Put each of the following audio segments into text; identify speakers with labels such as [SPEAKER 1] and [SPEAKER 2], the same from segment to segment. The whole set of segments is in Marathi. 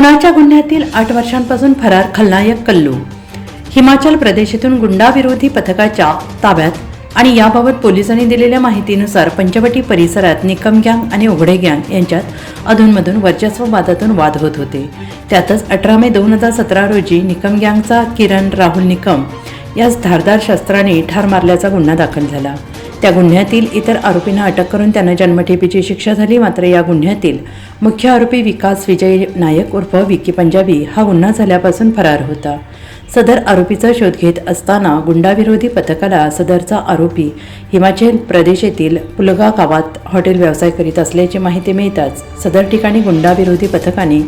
[SPEAKER 1] खुनाच्या गुन्ह्यातील आठ वर्षांपासून फरार खलनायक कल्लू? हिमाचल प्रदेशातून गुंडाविरोधी पथकाच्या ताब्यात आणि याबाबत पोलिसांनी दिलेल्या माहितीनुसार पंचवटी परिसरात निकम गँग आणि उघडे गँग यांच्यात अधूनमधून वर्चस्व वादातून वाद होत होते. त्यातच अठरा मे दोन हजार सतरा रोजी निकम गँगचा किरण राहुल निकम यास धारदार शस्त्राने ठार मारल्याचा गुन्हा दाखल झाला. त्या गुन्ह्यातील इतर आरोपींना अटक करून त्यांना जन्मठेपीची शिक्षा झाली मात्र या गुन्ह्यातील मुख्य आरोपी विकास विजय नायक उर्फ विकी पंजाबी हा गुन्हा झाल्यापासून फरार होता. सदर आरोपीचा शोध घेत असताना गुंडाविरोधी पथकाला सदरचा आरोपी हिमाचल प्रदेश येथील पुलगा गावात हॉटेल व्यवसाय करीत असल्याची माहिती मिळताच सदर ठिकाणी गुंडाविरोधी पथकाने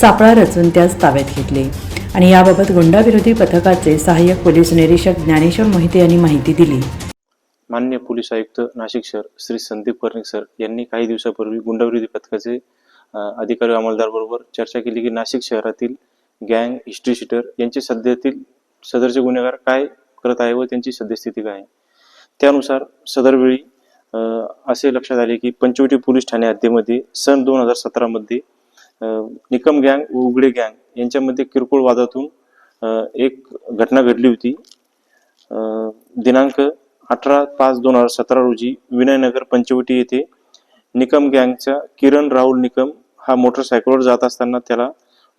[SPEAKER 1] सापळा रचून त्यास ताब्यात घेतले आणि याबाबत गुंडाविरोधी पथकाचे सहाय्यक पोलीस निरीक्षक ज्ञानेश्वर मोहिते यांनी माहिती दिली.
[SPEAKER 2] मान्य पोलीस आयुक्त नाशिक शहर श्री संदीप कर्णिक सर यांनी काही दिवसापूर्वी गुंडाविरोधी पथकाचे अधिकारी अंमलदार बरोबर चर्चा केली की नाशिक शहरातील गँग हिस्ट्री शीटर यांचे सध्यातील सदरचे गुन्हेगार काय करत आहे व त्यांची सद्यस्थिती काय आहे? त्यानुसार सदरवेळी असे लक्षात आले की पंचवटी पोलीस ठाणे हद्दीमध्ये सन दोन हजार सतरामध्ये निकम गँग व उघडे गँग यांच्यामध्ये किरकोळ वादातून एक घटना घडली होती. दिनांक अठरा पाच दोन हजार सतरा रोजी विनयनगर पंचवटी येथे निकम गँगचा किरण राहुल निकम हा मोटरसायकलवर जात असताना त्याला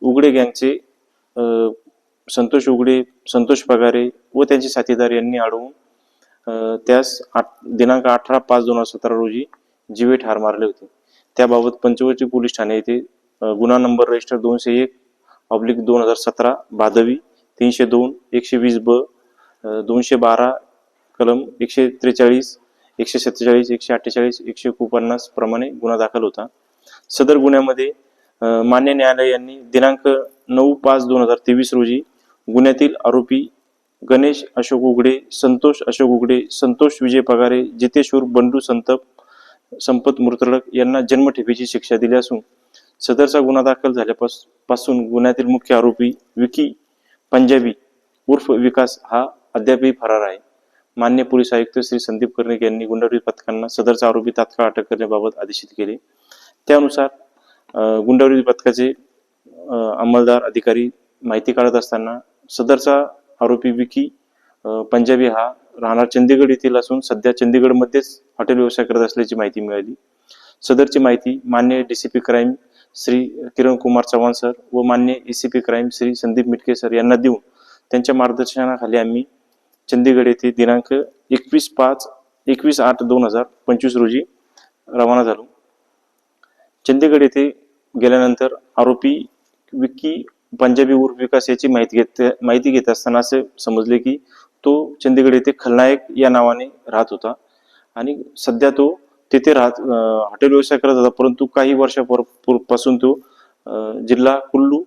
[SPEAKER 2] उघडे गँगचे संतोष उघडे संतोष पगारे व त्यांचे साथीदार यांनी अडवून त्यास आठ दिनांक अठरा पाच दोन हजार सतरा रोजी जीवे ठार मारले होते. त्याबाबत पंचवटी पोलीस ठाणे येथे गुन्हा नंबर रजिस्टर दोनशे एक ऑब्लिक दोन हजार सतरा भादवी तीनशे दोन एकशे वीस ब दोनशे बारा कलम एकशे त्रेचाळीस एकशे सत्तेचाळीस एकशे अठ्ठेचाळीस एकशे एकोणपन्नास प्रमाणे गुन्हा दाखल होता. सदर गुन्ह्यामध्ये मान्य न्यायालय यांनी दिनांक नऊ पाच दोन हजार तेवीस रोजी गुन्ह्यातील आरोपी गणेश अशोक उघडे संतोष अशोक उघडे संतोष विजय पगारे जितेश्वर बंडू संतप संपत मुर्तडक यांना जन्मठेपेची शिक्षा दिली असून सदरचा गुन्हा दाखल झाल्यापासून गुन्ह्यातील मुख्य आरोपी विकी पंजाबी उर्फ विकास हा अद्यापही फरार आहे. मान्य पोलीस आयुक्त श्री संदीप कर्णिक यांनी गुंडाविरोधी पथकांना सदरचा आरोपी तात्काळ अटक करण्याबाबत आदेशित केले. त्यानुसार अं, पथकाचे अंमलदार अधिकारी माहिती काढत असताना सदरचा आरोपी विकी पंजाबी हा राहणार चंदीगड येथील असून सध्या चंदीगडमध्येच हॉटेल व्यवसाय करत असल्याची माहिती मिळाली. सदरची माहिती मान्य DCP crime Shri Kiran Kumar Chavan sir व मान्य ACP crime Shri Sandeep Mitke sir यांना देऊन त्यांच्या मार्गदर्शनाखाली आम्ही चंदीगड येथे दिनांक एकवीस पाच एकवीस आठ दोन हजार पंचवीस रोजी रवाना झालो. चंदीगड येथे गेल्यानंतर आरोपी विक्की पंजाबी उर्फ विकास याची माहिती घेत माहिती घेत असताना असे समजले की तो चंदीगड येथे खलनायक या नावाने राहत होता आणि सध्या तो तेथे राहत हॉटेल व्यवसाय करत होता परंतु काही वर्षापासून तो जिल्हा कुल्लू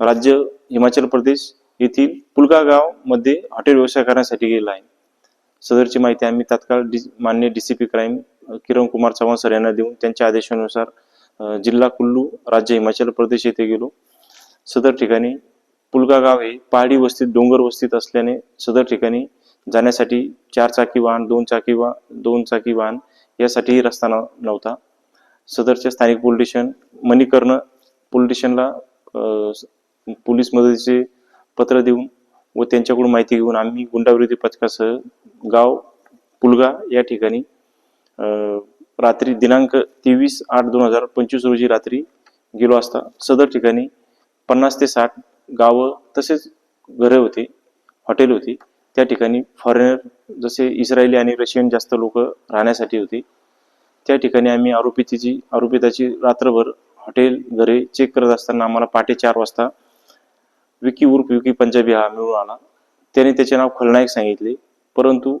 [SPEAKER 2] राज्य हिमाचल प्रदेश येथील पुलगा गावमध्ये हॉटेल व्यवसाय करण्यासाठी गेला आहे. सदरची माहिती आम्ही तात्काळ डी मान्य DCP crime Kiran Kumar Chavan sir यांना देऊन त्यांच्या आदेशानुसार जिल्हा कुल्लू राज्य हिमाचल प्रदेश येथे गेलो. सदर ठिकाणी पुलगा गाव हे पहाडी वस्तीत डोंगर वस्तीत असल्याने सदर ठिकाणी जाण्यासाठी चार चाकी वाहन दोन चाकी वा दोन चाकी वाहन यासाठीही रस्ता नव्हता. सदरच्या स्थानिक पोलीस स्टेशन मणिकर्ण पोलीस स्टेशनला पोलीस मदतीचे पत्र देऊन व त्यांच्याकडून माहिती घेऊन आम्ही गुंडाविरोधी पथकासह गाव पुलगा या ठिकाणी रात्री दिनांक तेवीस आठ दोन हजार पंचवीस रोजी रात्री गेलो असता. सदर ठिकाणी पन्नास ते साठ गावं तसेच घरे होते हॉटेल होती. त्या ठिकाणी फॉरेनर जसे इस्रायली आणि रशियन जास्त लोक राहण्यासाठी होते. त्या ठिकाणी आम्ही आरोपितीची आरोपिताची रात्रभर हॉटेल घरे चेक करत असताना आम्हाला पहाटे चार वाजता विकी उर्फ विकी पंजाबी हा मिळून आला. त्याने त्याचे नाव खलनायक सांगितले. परंतु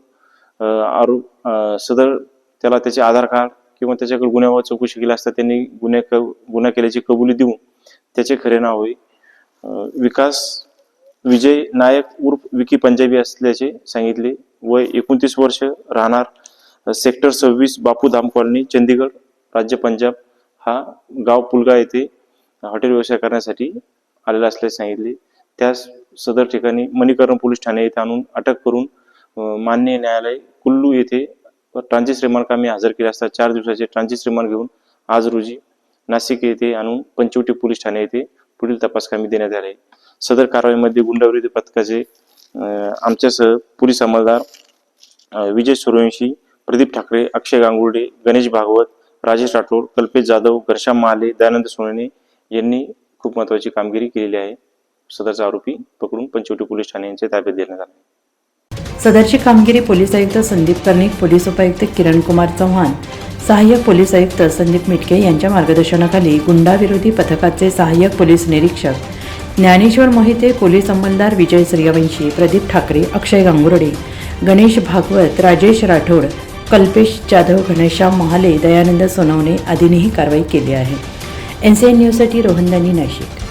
[SPEAKER 2] आरोप सदर त्याला त्याचे आधार कार्ड किंवा त्याच्याकडे गुन्ह्यावर चौकशी केली असता त्यांनी गुन्हे गुन्हा केल्याची कबुली देऊन त्याचे खरे नाव होय. विकास विजय नायक उर्फ विकी पंजाबी असल्याचे सांगितले. वय एकोणतीस वर्ष राहणार सेक्टर सव्वीस बापू धाम कॉलनी चंदीगड राज्य पंजाब. हा गाव पुलगा येथे हॉटेल व्यवसाय करण्यासाठी आलेला असल्याचे सांगितले. त्यास सदर ठिकाणी मणिकरण पोलीस ठाणे येथे आणून अटक करून मान्य न्यायालय कुल्लू येथे ट्रान्झिट रिमांड हजर केले असता चार दिवसाचे ट्रान्झिट रिमांड घेऊन आज रोजी नाशिक येथे आणून पंचवटी पोलीस ठाणे येथे पुढील तपास कामी देण्यात आले. सदर कारवाईमध्ये गुंडाविरोधी पथकाचे आमच्यासह पोलीस अंमलदार विजय सूर्यवंशी प्रदीप ठाकरे अक्षय गांगुर्डे गणेश भागवत राजेश राठोड कल्पेश जाधव घनश्याम महाले दयानंद सोनवणे यांनी खूप महत्वाची कामगिरी केलेली आहे. सदरचा आरोपी पकडून पंचवटी पोलीस ठाणे यांच्या ताब्यात देण्यात आले.
[SPEAKER 1] सदरची कामगिरी पोलीस आयुक्त संदीप कर्णिक पोलीस उपायुक्त किरण कुमार चव्हाण सहाय्यक पोलीस आयुक्त संदीप मिटके यांच्या मार्गदर्शनाखाली गुंडाविरोधी पथकाचे सहाय्यक पोलीस निरीक्षक ज्ञानेश्वर मोहिते पोलीस अंमलदार विजय सूर्यवंशी प्रदीप ठाकरे अक्षय गांगुर्डे गणेश भागवत राजेश राठोड कल्पेश जाधव घनश्याम महाले दयानंद सोनवणे आदींनी ही कारवाई केली आहे. एन सी एन न्यूजसाठी रोहनदानी नाशिक.